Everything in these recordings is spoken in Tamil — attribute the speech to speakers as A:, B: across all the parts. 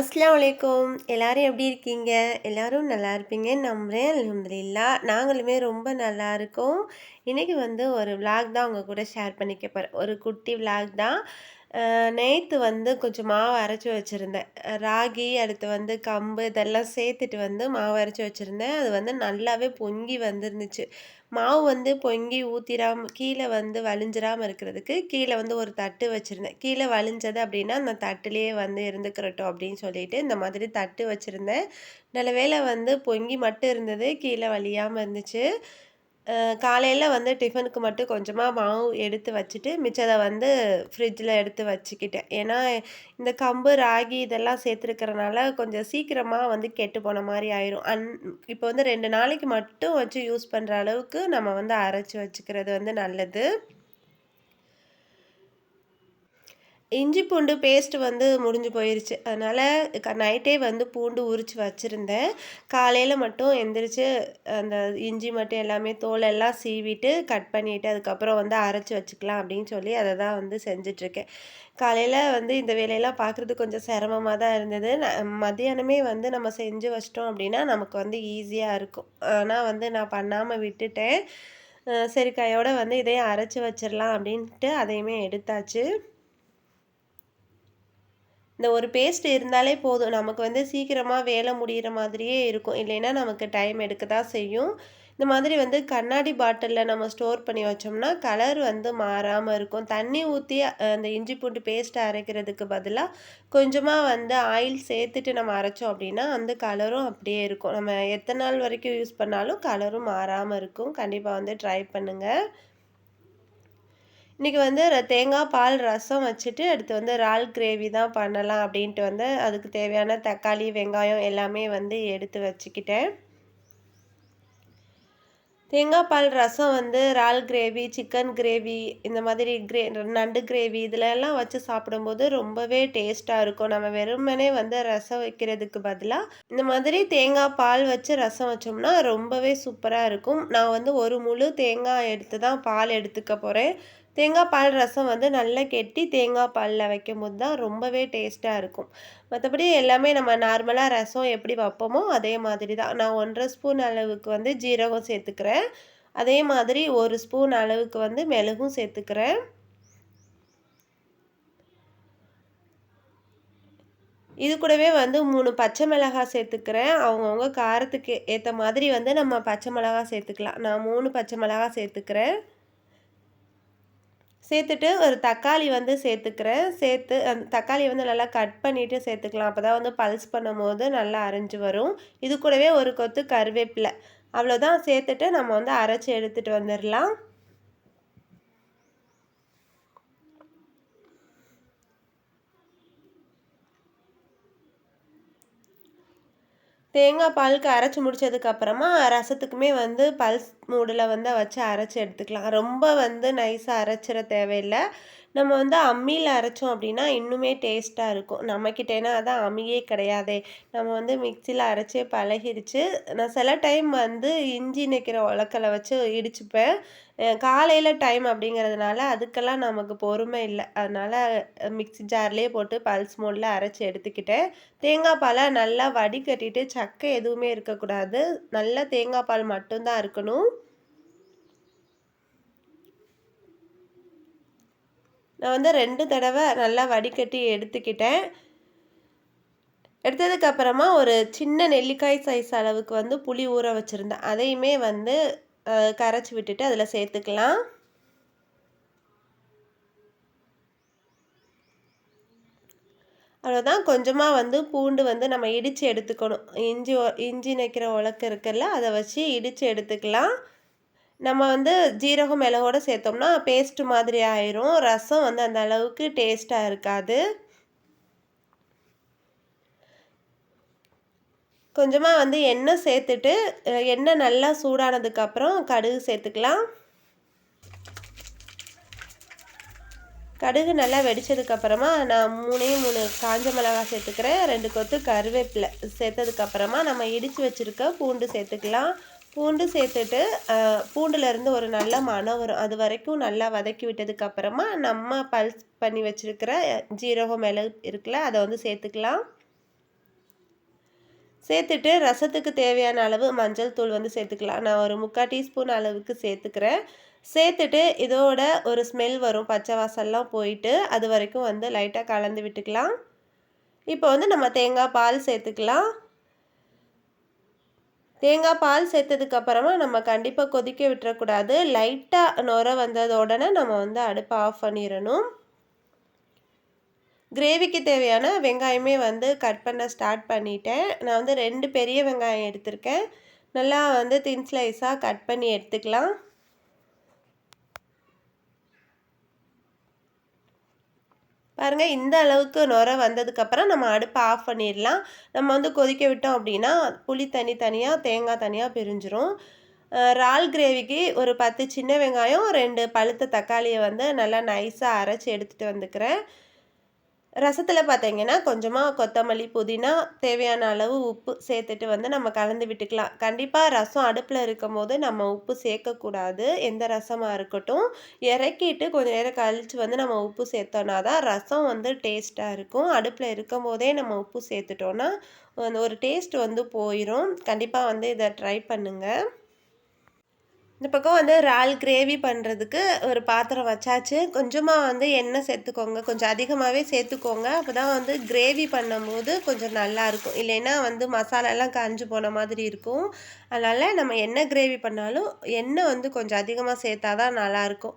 A: அஸ்லாம் வலைக்கம் எல்லாரும் எப்படி இருக்கீங்க? எல்லோரும் நல்லா இருப்பீங்க நம்புகிறேன் அலமதுல்லா நாங்களுமே ரொம்ப நல்லா இருக்கோம். இன்றைக்கி வந்து ஒரு விளாக் தான் உங்கள் கூட ஷேர் பண்ணிக்க போகிறேன் ஒரு குட்டி விளாக் தான். நேற்று வந்து கொஞ்சம் மாவு அரைச்சி வச்சுருந்தேன். ராகி அடுத்து வந்து கம்பு இதெல்லாம் சேர்த்துட்டு வந்து மாவு அரைச்சி வச்சுருந்தேன். அது வந்து நல்லாவே பொங்கி வந்துருந்துச்சு. மாவு வந்து பொங்கி ஊற்றிடாம கீழே வந்து வலிஞ்சிராமல் இருக்கிறதுக்கு கீழே வந்து ஒரு தட்டு வச்சுருந்தேன். கீழே வலிஞ்சது அப்படின்னா அந்த தட்டுலேயே வந்து இருந்துக்கிறட்டும் அப்படின்னு சொல்லிட்டு இந்த மாதிரி தட்டு வச்சுருந்தேன். நல்ல வேலை வந்து பொங்கி மட்டும் இருந்தது கீழே வலியாமல் இருந்துச்சு. காலையில் வந்து டிஃபனுக்கு மட்டும் கொஞ்சமாக மாவு எடுத்து வச்சுட்டு மிச்சதை வந்து ஃப்ரிட்ஜில் எடுத்து வச்சுக்கிட்டேன். ஏன்னா இந்த கம்பு ராகி இதெல்லாம் சேர்த்துருக்கறனால கொஞ்சம் சீக்கிரமாக வந்து கெட்டு போன மாதிரி ஆயிரும். அன் இப்போ வந்து ரெண்டு நாளைக்கு மட்டும் வச்சு யூஸ் பண்ணுற அளவுக்கு நம்ம வந்து அரைச்சி வச்சுக்கிறது வந்து நல்லது. இஞ்சி பூண்டு பேஸ்ட் வந்து முடிஞ்சு போயிருச்சு. அதனால் நைட்டே வந்து பூண்டு உரித்து வச்சுருந்தேன். காலையில் மட்டும் எந்திரிச்சு அந்த இஞ்சி மட்டும் எல்லாமே தோல் எல்லாம் சீவிட்டு கட் பண்ணிவிட்டு அதுக்கப்புறம் வந்து அரைச்சி வச்சுக்கலாம் அப்படின்னு சொல்லி அதை தான் வந்து செஞ்சிட்ருக்கேன். காலையில் வந்து இந்த வேலையெல்லாம் பார்க்குறது கொஞ்சம் சிரமமாக தான் இருந்தது. மதியானமே வந்து நம்ம செஞ்சு வச்சிட்டோம் அப்படின்னா நமக்கு வந்து ஈஸியாக இருக்கும். ஆனால் வந்து நான் பண்ணாமல் விட்டுட்டேன். சரி கையோடு வந்து இதையும் அரைச்சி வச்சிடலாம் அப்படின்ட்டு அதையுமே எடுத்தாச்சு. இந்த ஒரு பேஸ்ட் இருந்தாலே போதும். நமக்கு வந்து சீக்கிரமாக வேலை முடிகிற மாதிரியே இருக்கும். இல்லைன்னா நமக்கு டைம் எடுக்க தான் செய்யும். இந்த மாதிரி வந்து கண்ணாடி பாட்டிலில் நம்ம ஸ்டோர் பண்ணி வச்சோம்னா கலர் வந்து மாறாமல் இருக்கும். தண்ணி ஊற்றி அந்த இஞ்சி பூண்டு பேஸ்ட்டை அரைக்கிறதுக்கு பதிலாக கொஞ்சமாக வந்து ஆயில் சேர்த்துட்டு நம்ம அரைச்சோம் அப்படின்னா அந்த கலரும் அப்படியே இருக்கும். நம்ம எத்தனை நாள் வரைக்கும் யூஸ் பண்ணாலும் கலரும் மாறாமல் இருக்கும். கண்டிப்பாக வந்து ட்ரை பண்ணுங்கள் இன்றைக்கி வந்து தேங்காய் பால் ரசம் வச்சுட்டு அடுத்து வந்து இறால் கிரேவி தான் பண்ணலாம் அப்படின்ட்டு வந்து அதுக்கு தேவையான தக்காளி வெங்காயம் எல்லாமே வந்து எடுத்து வச்சுக்கிட்டேன். தேங்காய் பால் ரசம் வந்து இறால் கிரேவி சிக்கன் கிரேவி இந்த மாதிரி கிரே நண்டு கிரேவி இதிலெல்லாம் வச்சு சாப்பிடும்போது ரொம்பவே டேஸ்ட்டாக இருக்கும். நம்ம வெறுமனே வந்து ரசம் வைக்கிறதுக்கு பதிலாக இந்த மாதிரி தேங்காய் பால் வச்சு ரசம் வச்சோம்னா ரொம்பவே சூப்பராக இருக்கும். நான் வந்து ஒரு முழு தேங்காய் எடுத்து தான் பால் எடுத்துக்க போகிறேன் தேங்காய் பால் ரசம் வந்து நல்லா கெட்டி தேங்காய் பாலில் வைக்கும் போது தான் ரொம்பவே டேஸ்ட்டாக இருக்கும். மற்றபடி எல்லாமே நம்ம நார்மலாக ரசம் எப்படி வைப்போமோ அதே மாதிரி தான். நான் ஒன்றரை ஸ்பூன் அளவுக்கு வந்து ஜீரகம் சேர்த்துக்கிறேன். அதே மாதிரி ஒரு ஸ்பூன் அளவுக்கு வந்து மிளகும் சேர்த்துக்கிறேன். இது கூடவே வந்து மூணு பச்சை மிளகாய் சேர்த்துக்கிறேன். அவங்கவுங்க காரத்துக்கு ஏற்ற மாதிரி வந்து நம்ம பச்சை மிளகாய் சேர்த்துக்கலாம். நான் மூணு பச்சை மிளகாய் சேர்த்துக்கிறேன். சேர்த்துட்டு ஒரு தக்காளி வந்து சேர்த்துக்கிறேன். சேர்த்து அந்த தக்காளி வந்து நல்லா கட் பண்ணிவிட்டு சேர்த்துக்கலாம். அப்போ தான் வந்து பல்ஸ் பண்ணும்போது நல்லா அரைஞ்சி வரும். இது கூடவே ஒரு கொத்து கருவேப்பிலை. அவ்வளோதான் சேர்த்துட்டு நம்ம வந்து அரைச்சி எடுத்துகிட்டு வந்துடலாம் தேங்காய் பாலுக்கு அரைச்சி முடித்ததுக்கப்புறமா ரசத்துக்குமே வந்து பல்ஸ் மூடில் வந்து வச்சு அரைச்சி எடுத்துக்கலாம். ரொம்ப வந்து நைஸாக அரைச்சிட தேவையில்லை. நம்ம வந்து அம்மியில் அரைச்சோம் அப்படின்னா இன்னுமே டேஸ்ட்டாக இருக்கும். நம்மக்கிட்டேனா அதான் அம்மியே கிடையாதே. நம்ம வந்து மிக்சியில் அரைச்சே பழகிடுச்சு. நான் சில டைம் வந்து இஞ்சி நிற்கிற உலக்கலை வச்சு இடிச்சுப்பேன். காலையில் டைம் அப்படிங்கிறதுனால அதுக்கெல்லாம் நமக்கு பொறுமை இல்லை. அதனால் மிக்சி ஜார்லேயே போட்டு பல்ஸ் மோடில் அரைச்சி எடுத்துக்கிட்டேன். தேங்காய் பாலை நல்லா வடிகட்டிட்டு சக்கை எதுவுமே இருக்கக்கூடாது. நல்லா தேங்காய் பால் மட்டும்தான் இருக்கணும். நான் வந்து ரெண்டு தடவை நல்லா வடிகட்டி எடுத்துக்கிட்டேன். எடுத்ததுக்கப்புறமா ஒரு சின்ன நெல்லிக்காய் சைஸ் அளவுக்கு வந்து புளி ஊற வச்சுருந்தேன். அதையுமே வந்து கரைச்சி விட்டுட்டு அதில் சேர்த்துக்கலாம். அவ்வளோதான் கொஞ்சமாக வந்து பூண்டு வந்து நம்ம இடித்து எடுத்துக்கணும். இஞ்சி இஞ்சி நைக்கிற உலக்கு இருக்குல்ல அதை வச்சு இடித்து எடுத்துக்கலாம். நம்ம வந்து ஜீரகம் மிளகோடு சேர்த்தோம்னா பேஸ்ட்டு மாதிரி ஆயிரும். ரசம் வந்து அந்த அளவுக்கு டேஸ்ட்டாக இருக்காது. கொஞ்சமாக வந்து எண்ணெய் சேர்த்துட்டு எண்ணெய் நல்லா சூடானதுக்கப்புறம் கடுகு சேர்த்துக்கலாம். கடுகு நல்லா வெடித்ததுக்கப்புறமா நான் மூணே மூணு காஞ்ச மிளகாய் சேர்த்துக்கிறேன். ரெண்டு கொத்து கருவேப்பிலை சேர்த்ததுக்கப்புறமா நம்ம இடித்து வச்சுருக்க பூண்டு சேர்த்துக்கலாம். பூண்டு சேர்த்துட்டு பூண்டுலேருந்து ஒரு நல்ல மனம் வரும். அது வரைக்கும் நல்லா வதக்கி விட்டதுக்கப்புறமா நம்ம பல்ஸ் பண்ணி வச்சுருக்கிற ஜீரகம் மிளகு இருக்குல்ல அதை வந்து சேர்த்துக்கலாம். சேர்த்துட்டு ரசத்துக்கு தேவையான அளவு மஞ்சள் தூள் வந்து சேர்த்துக்கலாம். நான் ஒரு முக்கால் டீஸ்பூன் அளவுக்கு சேர்த்துக்கிறேன். சேர்த்துட்டு இதோட ஒரு ஸ்மெல் வரும். பச்சை வாசல்லாம் போயிட்டு அது வரைக்கும் வந்து லைட்டாக கலந்து விட்டுக்கலாம். இப்போ வந்து நம்ம தேங்காய் பால் சேர்த்துக்கலாம். தேங்காய் பால் சேர்த்ததுக்கப்புறமா நம்ம கண்டிப்பாக கொதிக்க விட்டுறக்கூடாது. லைட்டாக நுர வந்தது உடனே நம்ம வந்து அடுப்பை ஆஃப் பண்ணிடணும். கிரேவிக்கு தேவையான வெங்காயமே வந்து கட் பண்ண ஸ்டார்ட் பண்ணிட்டேன். நான் வந்து ரெண்டு பெரிய வெங்காயம் எடுத்திருக்கேன். நல்லா வந்து தின் ஸ்லைஸாக கட் பண்ணி எடுத்துக்கலாம். பாருங்கள் இந்த அளவுக்கு நுர வந்ததுக்கப்புறம் நம்ம அடுப்பை ஆஃப் பண்ணிடலாம். நம்ம வந்து கொதிக்க விட்டோம் அப்படின்னா புளி தனி தனியாக தேங்காய் தனியாக பிரிஞ்சிரும். இறால் கிரேவிக்கு ஒரு பத்து சின்ன வெங்காயம் ரெண்டு பழுத்த தக்காளியை வந்து நல்லா நைஸாக அரைச்சி எடுத்துகிட்டு வந்துக்கிறேன். ரசத்தில் பார்த்தீங்கன்னா கொஞ்சமாக கொத்தமல்லி புதினா தேவையான அளவு உப்பு சேர்த்துட்டு வந்து நம்ம கலந்து விட்டுக்கலாம். கண்டிப்பாக ரசம் அடுப்பில் இருக்கும் போது நம்ம உப்பு சேர்க்கக்கூடாது. எந்த ரசமாக இருக்கட்டும். இறக்கிட்டு கொஞ்சம் நேரம் கழித்து வந்து நம்ம உப்பு சேர்த்தோன்னா தான் ரசம் வந்து டேஸ்ட்டாக இருக்கும். அடுப்பில் இருக்கும் போதே நம்ம உப்பு சேர்த்துட்டோன்னா ஒரு டேஸ்ட் வந்து போயிடும் கண்டிப்பாக வந்து இதை ட்ரை பண்ணுங்கள் இந்த பக்கம் வந்து இறால் கிரேவி பண்ணுறதுக்கு ஒரு பாத்திரம் வச்சாச்சு. கொஞ்சமாக வந்து எண்ணெய் சேர்த்துக்கோங்க. கொஞ்சம் அதிகமாகவே சேர்த்துக்கோங்க. அப்போ தான் வந்து கிரேவி பண்ணும்போது கொஞ்சம் நல்லாயிருக்கும் இல்லைன்னா வந்து மசாலாலாம் காஞ்சு போன மாதிரி இருக்கும். அதனால் நம்ம என்ன கிரேவி பண்ணாலும் எண்ணெய் வந்து கொஞ்சம் அதிகமாக சேர்த்தா தான் நல்லாயிருக்கும்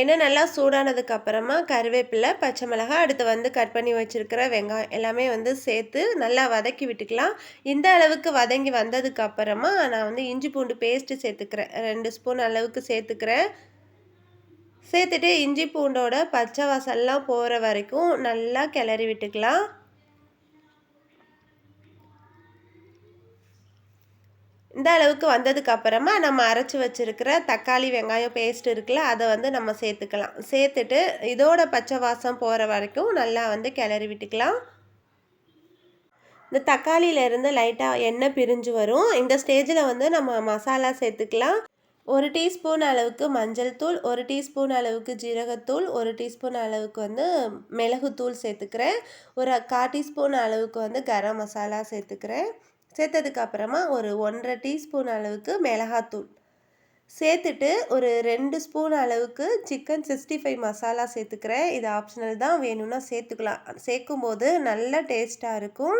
A: எண்ணெய் நல்லா சூடானதுக்கு அப்புறமா கருவேப்பிலை பச்சை மிளகாய் அடுத்து வந்து கட் பண்ணி வச்சுருக்கிற வெங்காயம் எல்லாமே வந்து சேர்த்து நல்லா வதக்கி விட்டுக்கலாம். இந்த அளவுக்கு வதங்கி வந்ததுக்கு அப்புறமா நான் வந்து இஞ்சி பூண்டு பேஸ்ட்டு சேர்த்துக்கிறேன். ரெண்டு ஸ்பூன் அளவுக்கு சேர்த்துக்கிறேன். சேர்த்துட்டு இஞ்சி பூண்டோட பச்சை வாசல்லாம் போகிற வரைக்கும் நல்லா கிளறி விட்டுக்கலாம். இந்த அளவுக்கு வந்ததுக்கு அப்புறமா நம்ம அரைச்சி வச்சுருக்கிற தக்காளி வெங்காயம் பேஸ்ட் இருக்குல்ல அதை வந்து நம்ம சேர்த்துக்கலாம். சேர்த்துட்டு இதோட பச்சை வாசம் போகிற வரைக்கும் நல்லா வந்து கிளறி விட்டுக்கலாம். இந்த தக்காளியிலேருந்து லைட்டாக எண்ணெய் பிரிஞ்சு வரும். இந்த ஸ்டேஜில் வந்து நம்ம மசாலா சேர்த்துக்கலாம். ஒரு டீஸ்பூன் அளவுக்கு மஞ்சள் தூள் ஒரு டீஸ்பூன் அளவுக்கு ஜீரகத்தூள் ஒரு டீஸ்பூன் அளவுக்கு வந்து மிளகுத்தூள் சேர்த்துக்கிறேன். ஒரு கா டீஸ்பூன் அளவுக்கு வந்து கரம் மசாலா சேர்த்துக்கிறேன். சேர்த்ததுக்கு அப்புறமா ஒரு ஒன்றரை டீஸ்பூன் அளவுக்கு மிளகாத்தூள். சேர்த்துட்டு ஒரு ரெண்டு ஸ்பூன் அளவுக்கு சிக்கன் சிக்ஸ்டி ஃபைவ் மசாலா சேர்த்துக்கிறேன். இது ஆப்ஷனல் தான் வேணும்னா சேர்த்துக்கலாம். சேர்க்கும்போது நல்ல டேஸ்ட்டாக இருக்கும்.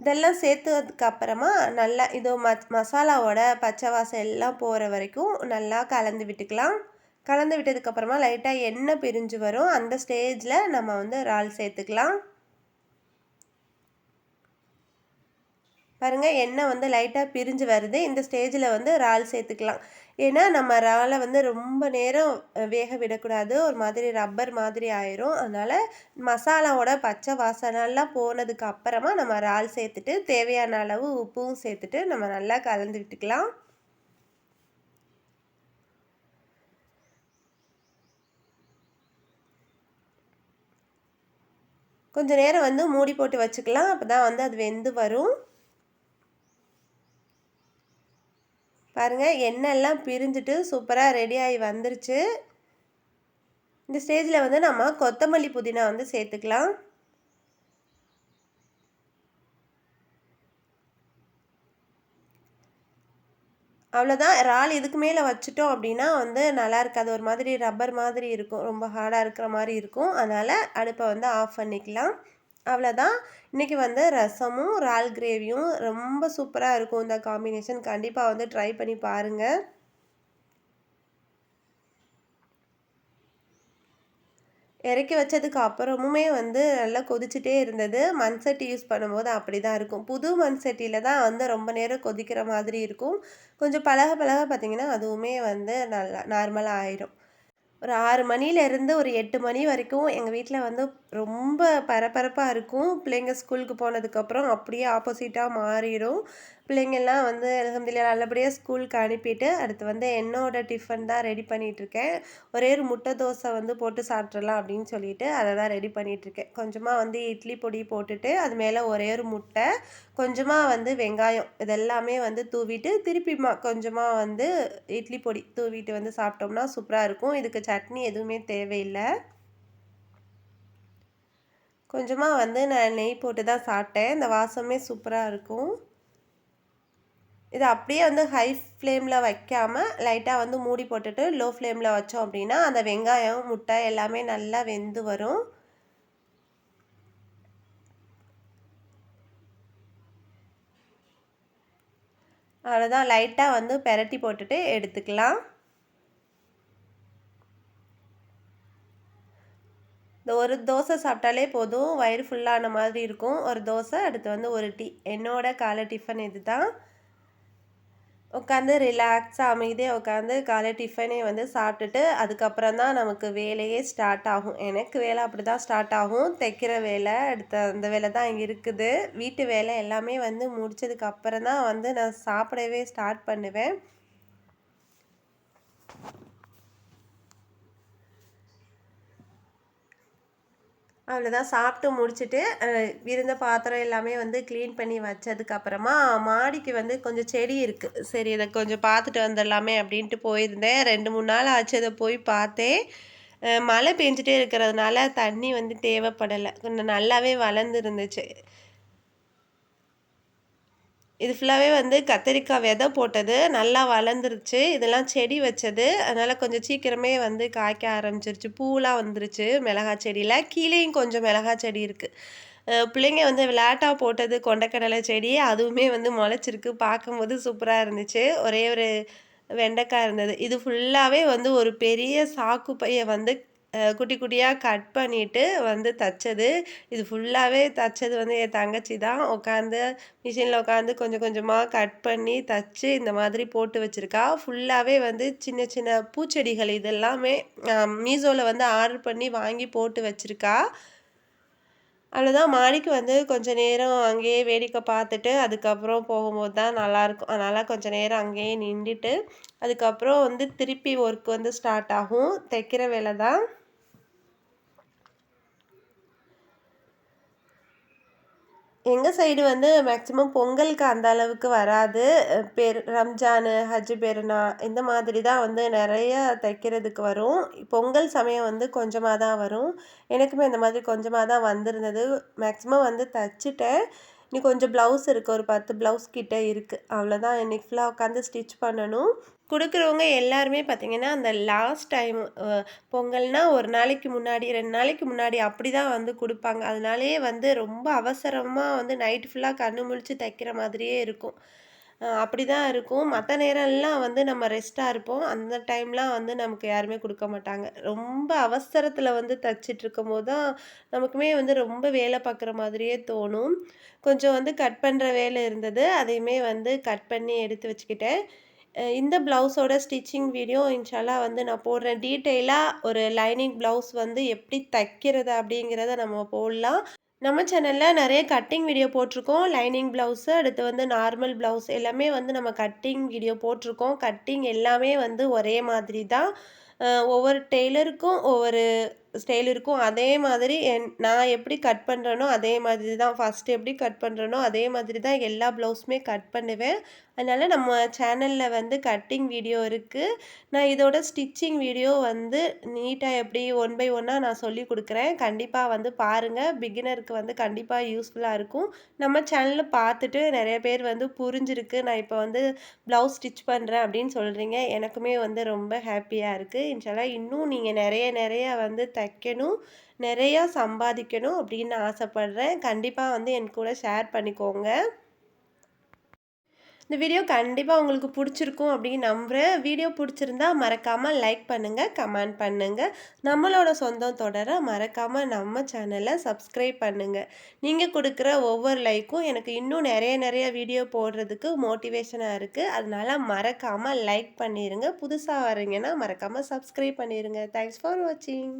A: இதெல்லாம் சேர்த்ததுக்கு அப்புறமா நல்லா இதோ ம மசாலாவோட பச்சை வாசம் எல்லாம் போகிற வரைக்கும் நல்லா கலந்து விட்டுக்கலாம். கலந்து விட்டதுக்கப்புறமா லைட்டாக எண்ணெய் பிரிஞ்சு வரும். அந்த ஸ்டேஜில் நம்ம வந்து இறால் சேர்த்துக்கலாம். பாருங்கள் எண்ணெய் வந்து லைட்டாக பிரிஞ்சு வருது. இந்த ஸ்டேஜில் வந்து இறால் சேர்த்துக்கலாம். ஏன்னா நம்ம இறாலை வந்து ரொம்ப நேரம் வேக விடக்கூடாது. ஒரு மாதிரி ரப்பர் மாதிரி ஆயிரும். அதனால் மசாலாவோட பச்சை வாசனெல்லாம் போனதுக்கு அப்புறமா நம்ம இறால் சேர்த்துட்டு தேவையான அளவு உப்பும் சேர்த்துட்டு நம்ம நல்லா கலந்து விட்டுக்கலாம். கொஞ்சம் நேரம் வந்து மூடி போட்டு வச்சுக்கலாம். அப்போ தான் வந்து அது வெந்து வரும். பாருங்கள் எண்ணெய்லாம் பிரிஞ்சுட்டு சூப்பராக ரெடி ஆகி வந்துருச்சு. இந்த ஸ்டேஜில் வந்து நம்ம கொத்தமல்லி புதினா வந்து சேர்த்துக்கலாம். அவ்வளோதான் இறால் இதுக்கு மேலே வச்சுட்டோம் அப்படின்னா வந்து நல்லா இருக்காது. ஒரு மாதிரி ரப்பர் மாதிரி இருக்கும். ரொம்ப ஹார்டாக இருக்கிற மாதிரி இருக்கும். அதனால் அடுப்பை வந்து ஆஃப் பண்ணிக்கலாம். அவ்வளோதான். இன்றைக்கி வந்து ரசமும் இறால் கிரேவியும் ரொம்ப சூப்பராக இருக்கும். இந்த காம்பினேஷன் கண்டிப்பாக வந்து ட்ரை பண்ணி பாருங்கள் இறக்கி வச்சதுக்கு அப்புறமுமே வந்து நல்லா கொதிச்சுட்டே இருந்தது. மண் சட்டி யூஸ் பண்ணும்போது அப்படி தான் இருக்கும். புது மண் சட்டியில் தான் வந்து ரொம்ப நேரம் கொதிக்கிற மாதிரி இருக்கும். கொஞ்சம் பழக பழக பார்த்திங்கன்னா அதுவுமே வந்து நல்லா நார்மலாக ஆயிரும். ஒரு ஆறு மணிலேருந்து ஒரு எட்டு மணி வரைக்கும் எங்கள் வீட்டில் வந்து ரொம்ப பரபரப்பாக இருக்கும். பிள்ளைங்க ஸ்கூலுக்கு போனதுக்கப்புறம் அப்படியே ஆப்போசிட்டாக மாறிடும். பிள்ளைங்கள்லாம் வந்து அலகம்துல்லா நல்லபடியாக ஸ்கூலுக்கு அனுப்பிட்டு அடுத்து வந்து என்னோட டிஃபன் தான் ரெடி பண்ணிகிட்ருக்கேன் ஒரே ஒரு முட்டை தோசை வந்து போட்டு சாப்பிட்றலாம் அப்படின்னு சொல்லிட்டு அதை தான் ரெடி பண்ணிகிட்ருக்கேன் கொஞ்சமாக வந்து இட்லி பொடி போட்டுட்டு அது மேலே ஒரே ஒரு முட்டை கொஞ்சமாக வந்து வெங்காயம் இதெல்லாமே வந்து தூவிட்டு திருப்பிமா கொஞ்சமாக வந்து இட்லி பொடி தூவிட்டு வந்து சாப்பிட்டோம்னா சூப்பராக இருக்கும். இதுக்கு சட்னி எதுவுமே தேவையில்லை. கொஞ்சமாக வந்து நான் நெய் போட்டு தான் சாப்பிட்டேன். இந்த வாசமே சூப்பராக இருக்கும். இது அப்படியே வந்து ஹை ஃப்ளேமில் வைக்காமல் லைட்டாக வந்து மூடி போட்டுட்டு லோ ஃப்ளேமில் வச்சோம் அப்படின்னா அந்த வெங்காயம் முட்டை எல்லாமே நல்லா வெந்து வரும். அவ்வளோதான் லைட்டாக வந்து பெரட்டி போட்டுட்டு எடுத்துக்கலாம். இந்த ஒரு தோசை சாப்பிட்டாலே போதும். வயிறு ஃபுல்லான மாதிரி இருக்கும். ஒரு தோசை அடுத்து வந்து ஒரு டீ. என்னோட காலை டிஃபன் இது தான் உட்காந்து ரிலாக்ஸாக அமைதியாக உட்காந்து காலை டிஃபனே வந்து சாப்பிட்டுட்டு அதுக்கப்புறம் தான் நமக்கு வேலையே ஸ்டார்ட் ஆகும். எனக்கு வேலை அப்படி தான் ஸ்டார்ட் ஆகும். தைக்கிற வேலை அடுத்த அந்த வேலை தான் இருக்குது. வீட்டு வேலை எல்லாமே வந்து முடிச்சதுக்கு அப்புறம் தான் வந்து நான் சாப்பிடவே ஸ்டார்ட் பண்ணுவேன். அவ்வளோதான் சாப்பிட்டு முடிச்சுட்டு இருந்த பாத்திரம் எல்லாமே வந்து க்ளீன் பண்ணி வச்சதுக்கப்புறமா மாடிக்கு வந்து கொஞ்சம் செடி இருக்குது சரி இதை கொஞ்சம் பார்த்துட்டு வந்துடலாமே அப்படின்ட்டு போயிருந்தேன். ரெண்டு மூணு நாள் ஆச்சு அதை போய் பார்த்தேன் மழை பெஞ்சிட்டே இருக்கிறதுனால தண்ணி வந்து தேவைப்படலை. கொஞ்சம் நல்லாவே வளர்ந்துருந்துச்சு. இது ஃபுல்லாகவே வந்து கத்திரிக்காய் விதை போட்டது. நல்லா வளர்ந்துருச்சு. இதெல்லாம் செடி வச்சது. அதனால் கொஞ்சம் சீக்கிரமே வந்து காய்க்க ஆரம்பிச்சிருச்சு. பூலாம் வந்துருச்சு மிளகா செடியில். கீழேயும் கொஞ்சம் மிளகா செடி இருக்குது பிள்ளைங்க வந்து விளையாட்டாக போட்டது கொண்டக்கடலை செடி. அதுவுமே வந்து முளைச்சிருக்கு. பார்க்கும்போது சூப்பராக இருந்துச்சு. ஒரே ஒரு வெண்டைக்காய் இருந்தது. இது ஃபுல்லாகவே வந்து ஒரு பெரிய சாக்கு பையை வந்து குட்டி குட்டியாக கட் பண்ணிவிட்டு வந்து தைச்சது. இது ஃபுல்லாகவே தைச்சது வந்து என் தங்கச்சி தான். உட்காந்து மிஷினில் உட்காந்து கொஞ்சம் கொஞ்சமாக கட் பண்ணி தைச்சி இந்த மாதிரி போட்டு வச்சுருக்கா. ஃபுல்லாகவே வந்து சின்ன சின்ன பூச்செடிகள் இதெல்லாமே மீஷோவில் வந்து ஆர்டர் பண்ணி வாங்கி போட்டு வச்சுருக்கா. அவ்வளோதான் மாடிக்கு வந்து கொஞ்சம் நேரம் அங்கேயே வேடிக்கை பார்த்துட்டு அதுக்கப்புறம் போகும்போது தான் நல்லாயிருக்கும் அதனால் கொஞ்சம் நேரம் அங்கேயே நின்றுட்டு அதுக்கப்புறம் வந்து திருப்பி ஒர்க் வந்து ஸ்டார்ட் ஆகும். தைக்கிற வேலை தான். எங்கள் சைடு வந்து மேக்ஸிமம் பொங்கலுக்கு அந்த அளவுக்கு வராது. பெரு ரம்ஜானு ஹஜ் பெருனா இந்த மாதிரி தான் வந்து நிறைய தைக்கிறதுக்கு வரும். பொங்கல் சமயம் வந்து கொஞ்சமாக தான் வரும். எனக்குமே இந்த மாதிரி கொஞ்சமாக தான் வந்திருந்தது. மேக்ஸிமம் வந்து தைச்சிட்டேன். இனி கொஞ்சம் ப்ளவுஸ் இருக்குது ஒரு பத்து ப்ளவுஸ் கிட்டே இருக்குது அவ்வளோதான் இன்றைக்கி ஃபுல்லாக உட்காந்து ஸ்டிச் பண்ணணும். கொடுக்குறவங்க எல்லாருமே பார்த்திங்கன்னா அந்த லாஸ்ட் டைம் பொங்கல்னால் ஒரு நாளைக்கு முன்னாடி ரெண்டு நாளைக்கு முன்னாடி அப்படி தான் வந்து கொடுப்பாங்க. அதனாலேயே வந்து ரொம்ப அவசரமாக வந்து நைட்டு ஃபுல்லாக கண்ணு முழிச்சு தைக்கிற மாதிரியே இருக்கும். அப்படி தான் இருக்கும். மற்ற நேரம்லாம் வந்து நம்ம ரெஸ்ட்டாக இருப்போம். அந்த டைம்லாம் வந்து நமக்கு யாருமே கொடுக்க மாட்டாங்க. ரொம்ப அவசரத்தில் வந்து தைச்சிட்ருக்கும் போது தான் நமக்குமே வந்து ரொம்ப வேலை பார்க்குற மாதிரியே தோணும். கொஞ்சம் வந்து கட் பண்ணுற வேலை இருந்தது. அதையுமே வந்து கட் பண்ணி எடுத்து வச்சுக்கிட்டேன். இந்த ப்ளவுஸோட ஸ்டிச்சிங் வீடியோ இன்ஷால்லா வந்து நான் போடுறேன். டீட்டெயிலாக ஒரு லைனிங் ப்ளவுஸ் வந்து எப்படி தைக்கிறது அப்படிங்கிறத நம்ம போடலாம். நம்ம சேனலில் நிறைய கட்டிங் வீடியோ போட்டிருக்கோம். லைனிங் ப்ளவுஸு அடுத்து வந்து நார்மல் ப்ளவுஸ் எல்லாமே வந்து நம்ம கட்டிங் வீடியோ போட்டிருக்கோம். கட்டிங் எல்லாமே வந்து ஒரே மாதிரி தான் ஒவ்வொரு டெய்லருக்கும் ஒவ்வொரு ஸ்டைல் இருக்கும். அதே மாதிரி என் நான் எப்படி கட் பண்ணுறேனோ அதே மாதிரி தான் ஃபஸ்ட்டு எப்படி கட் பண்ணுறேனோ அதே மாதிரி தான் எல்லா ப்ளவுஸுமே கட் பண்ணுவேன். அதனால் நம்ம சேனலில் வந்து கட்டிங் வீடியோ இருக்குது நான் இதோட ஸ்டிச்சிங் வீடியோ வந்து நீட்டாக எப்படி ஒன் பை ஒன்னாக நான் சொல்லி கொடுக்குறேன். கண்டிப்பாக வந்து பாருங்கள் பிகினருக்கு வந்து கண்டிப்பாக யூஸ்ஃபுல்லாக இருக்கும். நம்ம சேனலில் பார்த்துட்டு நிறைய பேர் வந்து புரிஞ்சிருக்கு. நான் இப்போ வந்து ப்ளவுஸ் ஸ்டிச் பண்ணுறேன் அப்படின்னு சொல்கிறீங்க எனக்குமே வந்து ரொம்ப ஹாப்பியாக இருக்குது இன்ஷால்லாம் இன்னும் நீங்கள் நிறைய நிறைய வந்து தை வைக்கணும். நிறையா சம்பாதிக்கணும் அப்படின்னு ஆசைப்பட்றேன். கண்டிப்பாக வந்து என் கூட ஷேர் பண்ணிக்கோங்க. இந்த வீடியோ கண்டிப்பாக உங்களுக்கு பிடிச்சிருக்கும் அப்படின்னு நம்புகிறேன் வீடியோ பிடிச்சிருந்தா மறக்காமல் லைக் பண்ணுங்கள் கமெண்ட் பண்ணுங்கள் நம்மளோட சொந்தம் தொடர மறக்காமல் நம்ம சேனலை சப்ஸ்கிரைப் பண்ணுங்கள் நீங்கள் கொடுக்குற ஒவ்வொரு லைக்கும் எனக்கு இன்னும் நிறைய நிறைய வீடியோ போடுறதுக்கு மோட்டிவேஷனாக இருக்குது அதனால் மறக்காமல் லைக் பண்ணிடுங்க புதுசாக வரீங்கன்னா மறக்காமல் சப்ஸ்கிரைப் பண்ணிடுங்க தேங்க்ஸ் ஃபார் வாட்சிங்